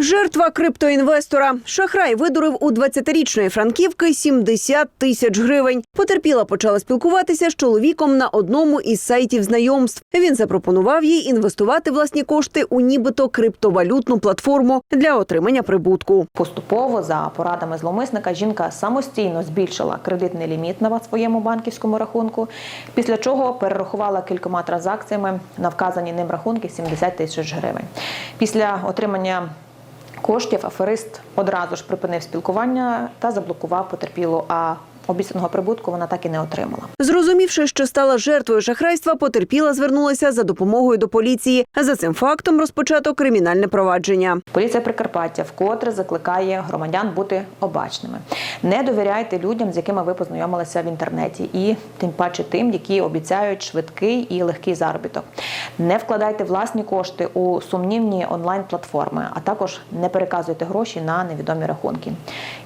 Жертва криптоінвестора. Шахрай видурив у 20-річної франківки 70 тисяч гривень. Потерпіла почала спілкуватися з чоловіком на одному із сайтів знайомств. Він запропонував їй інвестувати власні кошти у нібито криптовалютну платформу для отримання прибутку. Поступово за порадами зловмисника жінка самостійно збільшила кредитний ліміт на своєму банківському рахунку, після чого перерахувала кількома транзакціями на вказані ним рахунки 70 тисяч гривень. Після отримання коштів аферист одразу ж припинив спілкування та заблокував потерпілу. А обіцяного прибутку вона так і не отримала. Зрозумівши, що стала жертвою шахрайства, потерпіла звернулася за допомогою до поліції. За цим фактом розпочато кримінальне провадження. Поліція Прикарпаття вкотре закликає громадян бути обачними. Не довіряйте людям, з якими ви познайомилися в інтернеті, і тим паче тим, які обіцяють швидкий і легкий заробіток. Не вкладайте власні кошти у сумнівні онлайн-платформи, а також не переказуйте гроші на невідомі рахунки.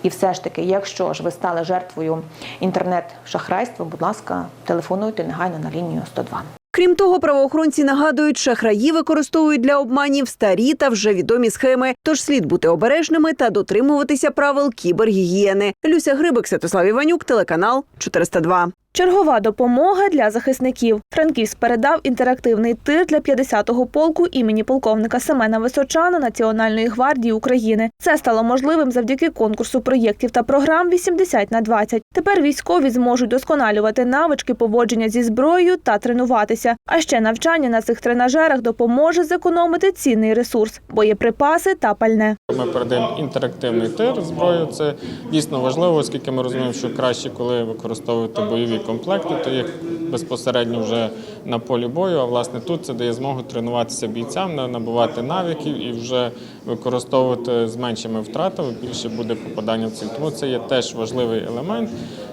І все ж таки, якщо ж ви стали жертвою інтернет-шахрайства, будь ласка, телефонуйте негайно на лінію 102. Крім того, правоохоронці нагадують, шахраї використовують для обманів старі та вже відомі схеми. Тож слід бути обережними та дотримуватися правил кібергігієни. Люся Грибик, Святослав Іванюк, телеканал 402. Чергова допомога для захисників. Франківськ передав інтерактивний тир для 50-го полку імені полковника Семена Височана Національної гвардії України. Це стало можливим завдяки конкурсу проєктів та програм 80 на 20. Тепер військові зможуть досконалювати навички поводження зі зброєю та тренуватися. А ще навчання на цих тренажерах допоможе зекономити цінний ресурс боєприпаси та пальне. Ми передаємо інтерактивний тир зброю. Це дійсно важливо, оскільки ми розуміємо, що краще, коли використовуєте бойові комплекти, то їх безпосередньо вже на полі бою. А власне тут це дає змогу тренуватися бійцям, набувати навиків і вже використовувати з меншими втратами. Більше буде попадання в ціль. Тому це є теж важливий елемент.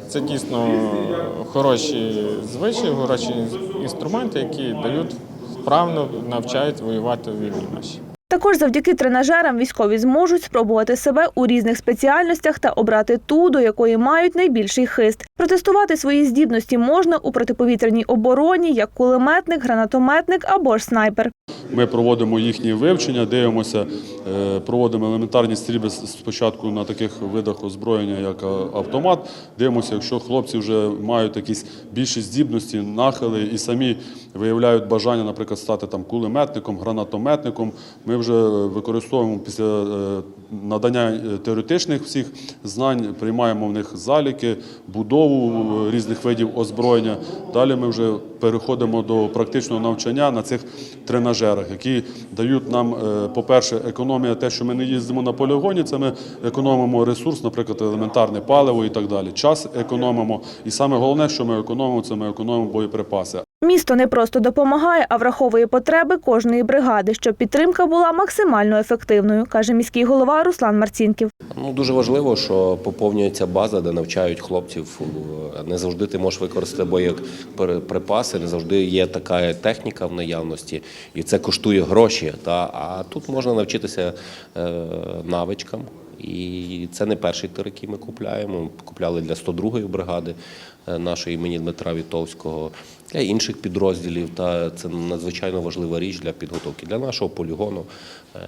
Це дійсно хороші звичаї, хороші інструменти, які дають вправно навчають воювати в війні нашій. Також завдяки тренажерам військові зможуть спробувати себе у різних спеціальностях та обрати ту, до якої мають найбільший хист. Протестувати свої здібності можна у протиповітряній обороні як кулеметник, гранатометник або ж снайпер. Ми проводимо їхні вивчення, дивимося, е, проводимо елементарні стрільби спочатку на таких видах озброєння, як автомат. Дивимося, якщо хлопці вже мають якісь більші здібності, нахили і самі виявляють бажання, наприклад, стати там кулеметником, гранатометником. Ми вже використовуємо після е, надання е, теоретичних всіх знань, приймаємо в них заліки, будову е, різних видів озброєння. Далі ми вже переходимо до практичного навчання на цих тренажерах, які дають нам, е, по-перше, економія, те, що ми не їздимо на полігоні, це ми економимо ресурс, наприклад, елементарне паливо і так далі. Час економимо. І саме головне, що ми економимо, це ми економимо боєприпаси. Місто не просто допомагає, а враховує потреби кожної бригади, щоб підтримка була максимально ефективною, каже міський голова Руслан Марцінків. Ну дуже важливо, що поповнюється база, де навчають хлопців. Не завжди ти можеш використати боєприпаси, не завжди є така техніка в наявності, і це коштує гроші. Та а тут можна навчитися е, навичкам. І це не перший тир, який ми купляємо. Купляли для 102-ї бригади е, нашої імені Дмитра Вітовського, для інших підрозділів. Та це надзвичайно важлива річ для підготовки для нашого полігону е,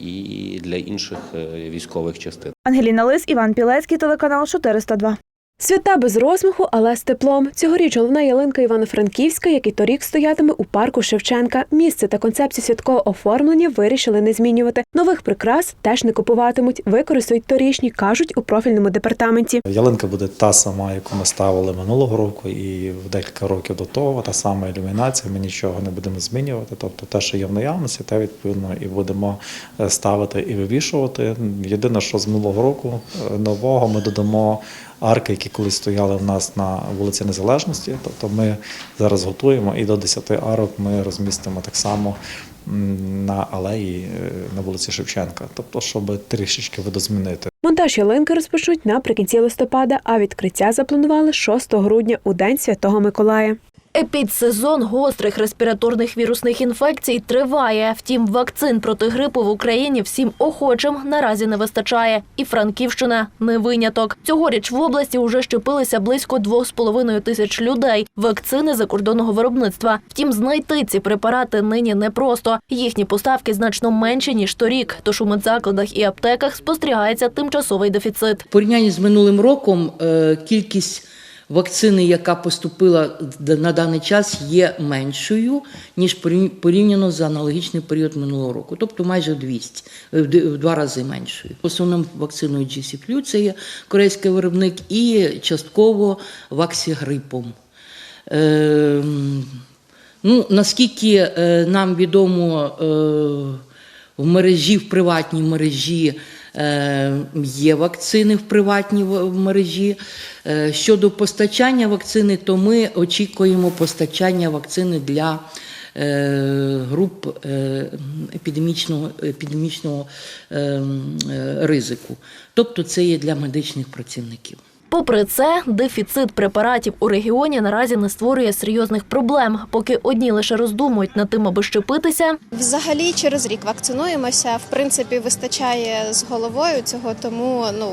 і для інших е, військових частин. Ангеліна Лис, Іван Пілецький, телеканал 402. Свята без розмаху, але з теплом. Цьогоріч головна ялинка Івано-Франківська, як і торік стоятиме у парку Шевченка. Місце та концепцію святкового оформлення вирішили не змінювати. Нових прикрас теж не купуватимуть. Використають торічні, кажуть у профільному департаменті. Ялинка буде та сама, яку ми ставили минулого року, і в декілька років до того, та сама ілюмінація. Ми нічого не будемо змінювати. Тобто те, що є в наявності, те відповідно і будемо е, ставити і вивішувати. Єдине, що з минулого року е, нового ми додамо арки, які колись стояли в нас на вулиці Незалежності. Тобто ми зараз готуємо і до 10 арок ми розмістимо так само на алеї е, на вулиці Шевченка. Тобто, щоб трішечки видозмінити. Монтаж ялинки розпочнуть наприкінці листопада, а відкриття запланували 6 грудня у день Святого Миколая. Епідсезон гострих респіраторних вірусних інфекцій триває. Втім, вакцин проти грипу в Україні всім охочим наразі не вистачає. І Франківщина не виняток. Цьогоріч в області уже щепилися близько 2,5 тисяч людей. Вакцини закордонного виробництва. Втім, знайти ці препарати нині непросто. Їхні поставки значно менші ніж торік. Тож у медзакладах і аптеках спостерігається тимчасовий дефіцит. В порівнянні з минулим роком е, кількість вакцини, яка поступила на даний час, є меншою, ніж порівняно з аналогічний період минулого року, тобто майже 200, е, в два рази меншою. Основним вакциною GC+, це є корейський виробник, і частково ваксігрипом. Е, ну, наскільки е, нам відомо, е, в мережі, в приватній мережі є вакцини в приватній мережі. Е, Щодо постачання вакцини, то ми очікуємо постачання вакцини для е, груп е, епідемічного, епідемічного е, м, е, ризику. Тобто це є для медичних працівників. Попри це, дефіцит препаратів у регіоні наразі не створює серйозних проблем, поки одні лише роздумують над тим, аби щепитися. Взагалі через рік вакцинуємося. В принципі, вистачає з головою цього, тому ну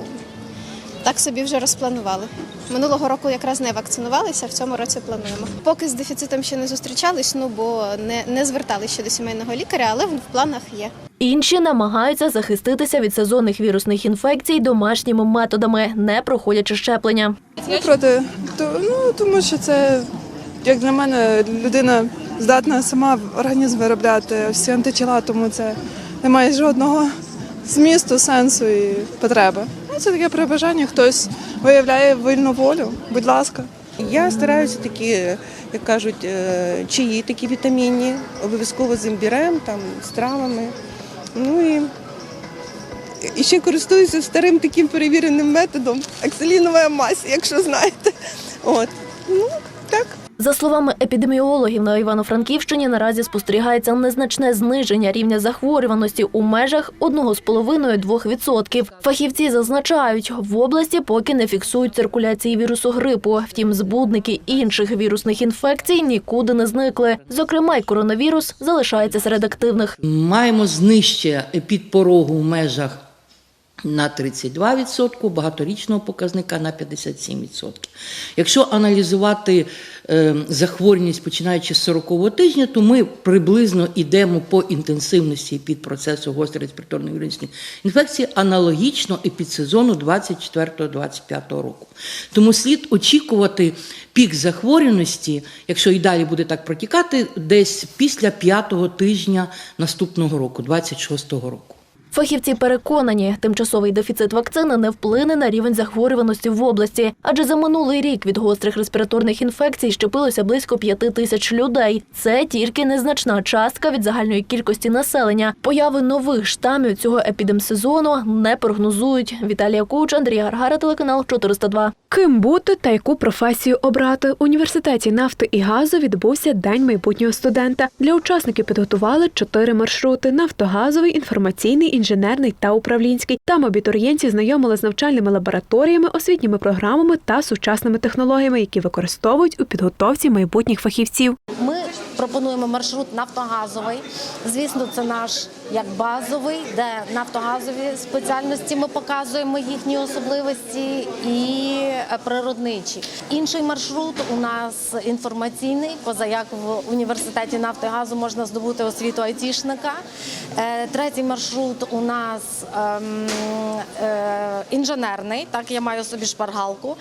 так собі вже розпланували. Минулого року якраз не вакцинувалися, в цьому році плануємо. Поки з дефіцитом ще не зустрічались, ну бо не, не зверталися ще до сімейного лікаря, але в планах є. Інші намагаються захиститися від сезонних вірусних інфекцій домашніми методами, не проходячи щеплення. Не проти, то, ну, тому що це, як для мене, людина здатна сама в організм виробляти всі антитіла, тому це не має жодного змісту, сенсу і потреби. Ну, це таке при бажанні, хтось виявляє вільну волю, будь ласка. Я стараюся такі, як кажуть, чиї чаї такі вітамінні, обов'язково з імбірем, там, з травами. Ну і, і ще користуюся старим таким перевіреним методом екселінова мазь, якщо знаєте. От. Ну. За словами епідеміологів на Івано-Франківщині, наразі спостерігається незначне зниження рівня захворюваності у межах 1,5-2%. Фахівці зазначають, в області поки не фіксують циркуляції вірусу грипу. Втім, збудники інших вірусних інфекцій нікуди не зникли. Зокрема, й коронавірус залишається серед активних. Маємо знижче підпорогу в межах на 32%, багаторічного показника на 57%. Якщо аналізувати захворюваність починаючи з 40-го тижня, то ми приблизно йдемо по інтенсивності під процесу гострої респіраторної вірусної інфекції аналогічно епідсезону 24-25 року. Тому слід очікувати пік захворюваності, якщо і далі буде так протікати, десь після п'ятого тижня наступного року, 26-го року. Фахівці переконані, тимчасовий дефіцит вакцини не вплине на рівень захворюваності в області, адже за минулий рік від гострих респіраторних інфекцій щепилося близько п'яти тисяч людей. Це тільки незначна частка від загальної кількості населення. Появи нових штамів цього епідемсезону не прогнозують. Віталія Куч, Андрій Гаргара, телеканал 402. Ким бути та яку професію обрати у університеті нафти і газу відбувся день майбутнього студента. Для учасників підготували чотири маршрути: нафтогазовий, інформаційний, інженерний та управлінський. Там абітурієнтів знайомили з навчальними лабораторіями, освітніми програмами та сучасними технологіями, які використовують у підготовці майбутніх фахівців. Ми пропонуємо маршрут нафтогазовий. Звісно, це наш як базовий, де нафтогазові спеціальності ми показуємо їхні особливості і е, природничі. Інший маршрут у нас інформаційний, поза як в університеті нафти і газу можна здобути освіту айтішника. Е, Третій маршрут у нас ем, е, інженерний. Так, я маю собі шпаргалку.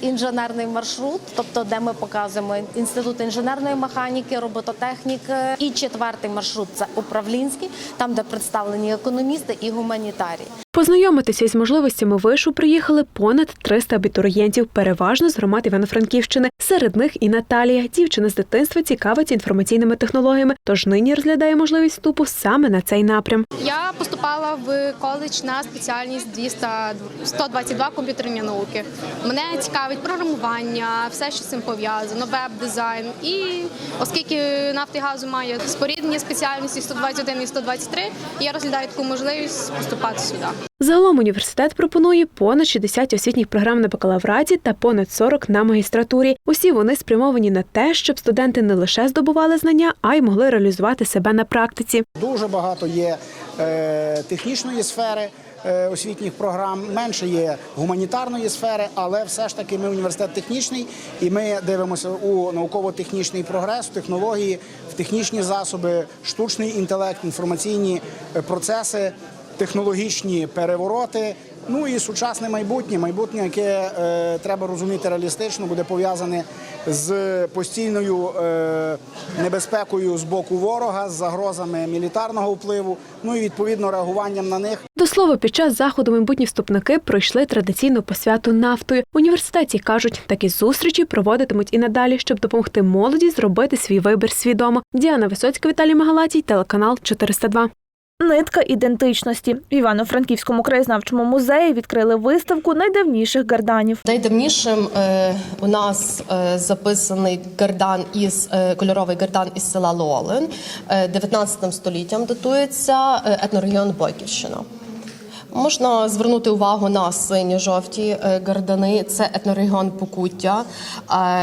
Інженерний маршрут, тобто де ми показуємо інститут інженерної механіки, робототехніки. І четвертий маршрут це управлінський, там де представлені економісти і гуманітарії. Познайомитися із можливостями вишу приїхали понад 300 абітурієнтів, переважно з громад Івано-Франківщини. Серед них і Наталія. Дівчина з дитинства цікавиться інформаційними технологіями, тож нині розглядає можливість вступу саме на цей напрям. Я поступала в коледж на спеціальність 200, 122 комп'ютерні науки. Мене цікавить програмування, все, що з цим пов'язано, веб-дизайн. І оскільки нафти газу має споріднення спеціальності 121 і 123, я розглядаю таку можливість поступати сюди. Загалом університет пропонує понад 60 освітніх програм на бакалавраті та понад 40 на магістратурі. Усі вони спрямовані на те, щоб студенти не лише здобували знання, а й могли реалізувати себе на практиці. Дуже багато є е, технічної сфери е, освітніх програм, менше є гуманітарної сфери, але все ж таки ми університет технічний, і ми дивимося у науково-технічний прогрес, в технології, в технічні засоби, штучний інтелект, інформаційні е, процеси, технологічні перевороти. Ну і сучасне майбутнє, майбутнє, яке е, треба розуміти реалістично, буде пов'язане з постійною е, небезпекою з боку ворога, з загрозами мілітарного впливу, ну і відповідно реагуванням на них. До слова, під час заходу майбутні вступники пройшли традиційну посвяту нафтою. Університеті кажуть, такі зустрічі проводитимуть і надалі, щоб допомогти молоді зробити свій вибір свідомо. Діана Висоцька, Віталій Магалатій, телеканал 402. Нитка ідентичності в Івано-Франківському краєзнавчому музеї відкрили виставку найдавніших гарданів. Найдавнішим е, у нас е, записаний гардан із е, кольоровий гардан із села Лолин. Е, 19 століттям датується етнорегіон Бойківщина. Можна звернути увагу на сині-жовті е, гардани. Це етнорегіон Покуття,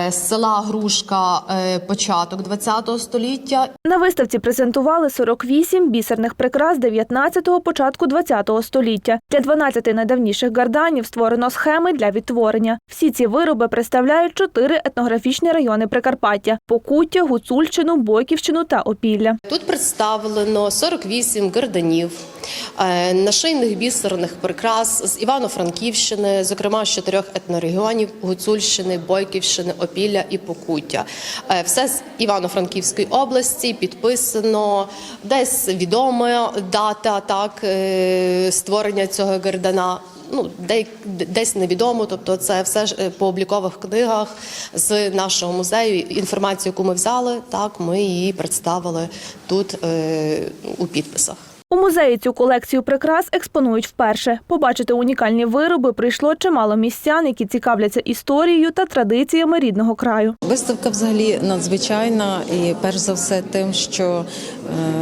е, села Грушка, е, початок ХХ століття На виставці презентували 48 бісерних прикрас 19-го, початку 20-го століття. Для 12 найдавніших гарданів створено схеми для відтворення. Всі ці вироби представляють чотири етнографічні райони Прикарпаття: Покуття, Гуцульщину, Бойківщину та Опілля. Тут представлено 48 гарданів, нашийних бісерних прикрас з Івано-Франківщини, зокрема з чотирьох етнорегіонів Гуцульщини, Бойківщини, Опілля і Покуття. Е, Все з Івано-Франківської області підписано десь відома дата так е, створення цього гардана. Ну, десь невідомо, тобто це все ж е, по облікових книгах з нашого музею. Інформацію, яку ми взяли, так ми її представили тут е, у підписах. У музеї цю колекцію прикрас експонують вперше. Побачити унікальні вироби прийшло чимало містян, які цікавляться історією та традиціями рідного краю. Виставка взагалі надзвичайна і перш за все тим, що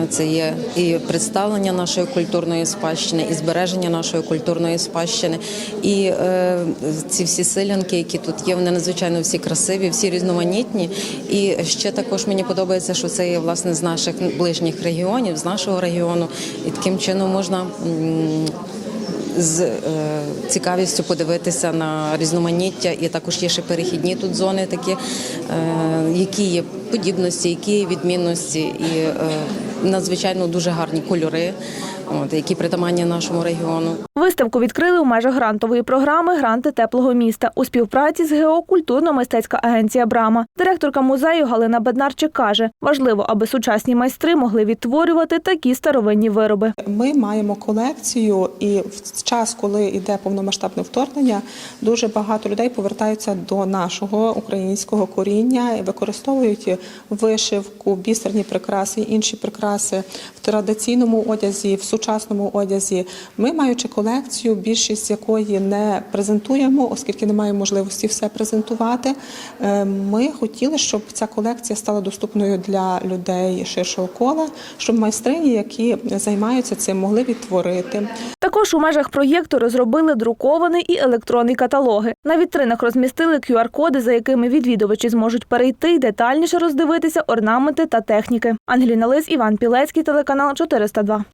це є і представлення нашої культурної спадщини, і збереження нашої культурної спадщини. І е, ці всі селянки, які тут є, вони надзвичайно всі красиві, всі різноманітні. І ще також мені подобається, що це є власне з наших ближніх регіонів, з нашого регіону. І таким чином можна. З е, цікавістю подивитися на різноманіття, і також є ще перехідні тут зони, такі, е, які є подібності, які є відмінності, і е, надзвичайно дуже гарні кольори, які притаманні нашому регіону. Виставку відкрили у межах грантової програми Гранти теплого міста у співпраці з ГЕО Культурно-мистецька агенція Брама. Директорка музею Галина Беднарчик каже, важливо, аби сучасні майстри могли відтворювати такі старовинні вироби. Ми маємо колекцію, і в час, коли йде повномасштабне вторгнення, дуже багато людей повертаються до нашого українського коріння і використовують вишивку, бісерні прикраси, інші прикраси в традиційному одязі, в сучасному одязі. Ми, маючи колекцію, більшість якої не презентуємо, оскільки немає можливості все презентувати. е, Ми хотіли, щоб ця колекція стала доступною для людей ширшого кола, щоб майстрині, які займаються цим, могли відтворити. Також у межах проєкту розробили друкований і електронний каталоги. На вітринах розмістили QR-коди, за якими відвідувачі зможуть перейти й детальніше роздивитися орнаменти та техніки. Ангеліна Лис, Іван Пілецький, телеканал 402.